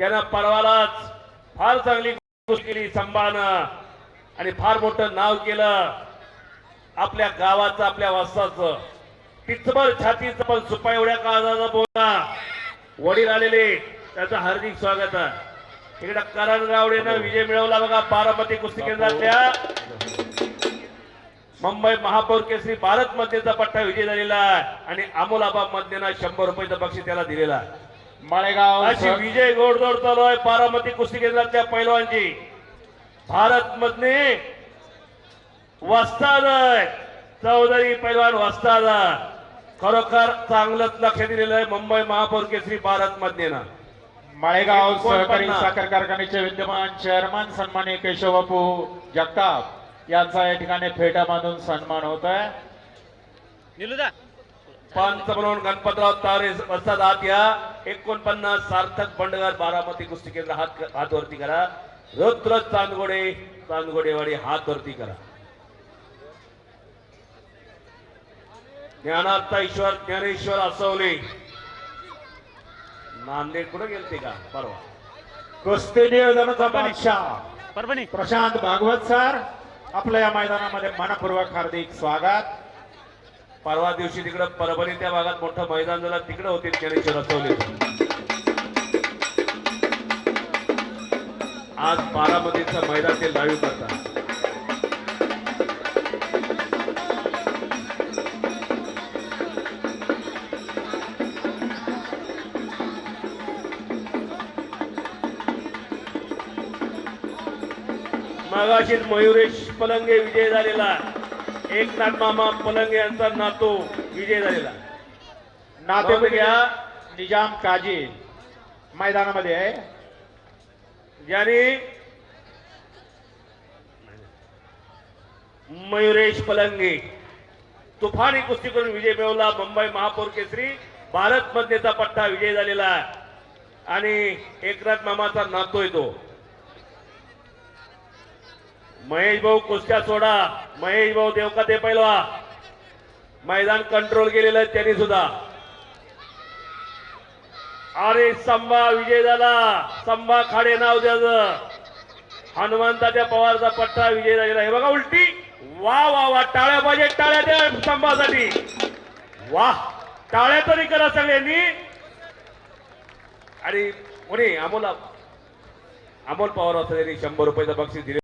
त्यानं परवालाच फार चांगली गोष्ट केली संभानं. आणि फार मोठं नाव केलं. आपल्या गावाचं आपल्या वस्ताचं टिचभर छातीचं पण सुपा एवढ्या काळजाचा बोलला. वडील आलेले त्याचं हार्दिक स्वागत आहे. इकडे करण गावडेनं विजय मिळवला बघा बारामती कुस्ती केंद्रातल्या. मुंबई महापौर केसरी भारत मध्येचा पट्टा विजय झालेला आहे. आणि अमोल आबा मध्येनं शंभर रुपयाचं बक्षीस त्याला दिलेला आहे. माळेगाव अशी विजय गोडदोड चालू आहे. बारामती कुस्ती केंद्रातल्या पैलवानची भारत मधने वस्ताद आहे चौधरी पैलवान वस्ताद आहे. खरोखर चांगलंच लक्ष दिलेलं आहे मुंबई महापौर केसरी भारत मधनेनं माळेगाव. सहकारी साखर कारखान्याचे विद्यमान चेअरमन सन्मान्य केशवबापू जगताप यांचा या ठिकाणी फेटा बांधून सन्मान होत आहे पंच म्हणून गणपतराव तारे वस्ताद आत या. एकोणपन्नास सार्थक बंडगर बारामती कुस्ती केंद्र हात हात वरती करा. रुद्र चांदगोडे चांदगोडेवाडी हात वरती करा. ज्ञानात्ता ईश्वर ज्ञानेश्वर असवले. नांदेड कुठे गेलते का? परवा. कुस्ती नियोजनाचा बादशाह. परभणी. प्रशांत भागवत सर आपल्या या मैदानामध्ये मनपूर्वक हार्दिक स्वागत. परवा दिवशी तिकडं परभणी त्या भागात मोठं मैदान झालं. तिकडं होते ज्ञानेश्वर रचवले. आज बारामतीचं मैदान ते लाईव्ह करतात. मगाशीच मयुरेश पलंगे विजय झालेला. एकनाथ मामा पलंग यांचा नातो विजय झालेला. नाते नोंद घ्या. निजाम काजी मैदानामध्ये आहे. ज्याने मयुरेश पलंगे तुफानी कुस्ती करून विजय मिळवला. मुंबई महापौर केसरी भारत मधनेचा पट्टा विजय झालेला आहे. आणि एकनाथ मामाचा नातो तो. महेश भाऊ कुस्त्या सोडा. महेश भाऊ देवका ते पैलवा. मैदान कंट्रोल केलेलं आहे त्यांनी सुद्धा. अरे संभा विजय झाला संभा खाडे नाव त्याच हनुमंताच्या पवारचा पट्टा विजय झालेला हे बघा उलटी. वा वा वा टाळ्या पाहिजे टाळ्या त्या स्तंभासाठी वा टाळ्या तरी करा सगळ्यांनी. आणि कोणी? अमोल अमोल पवार होता त्यांनी शंभर रुपयाचा बक्षीस दिले.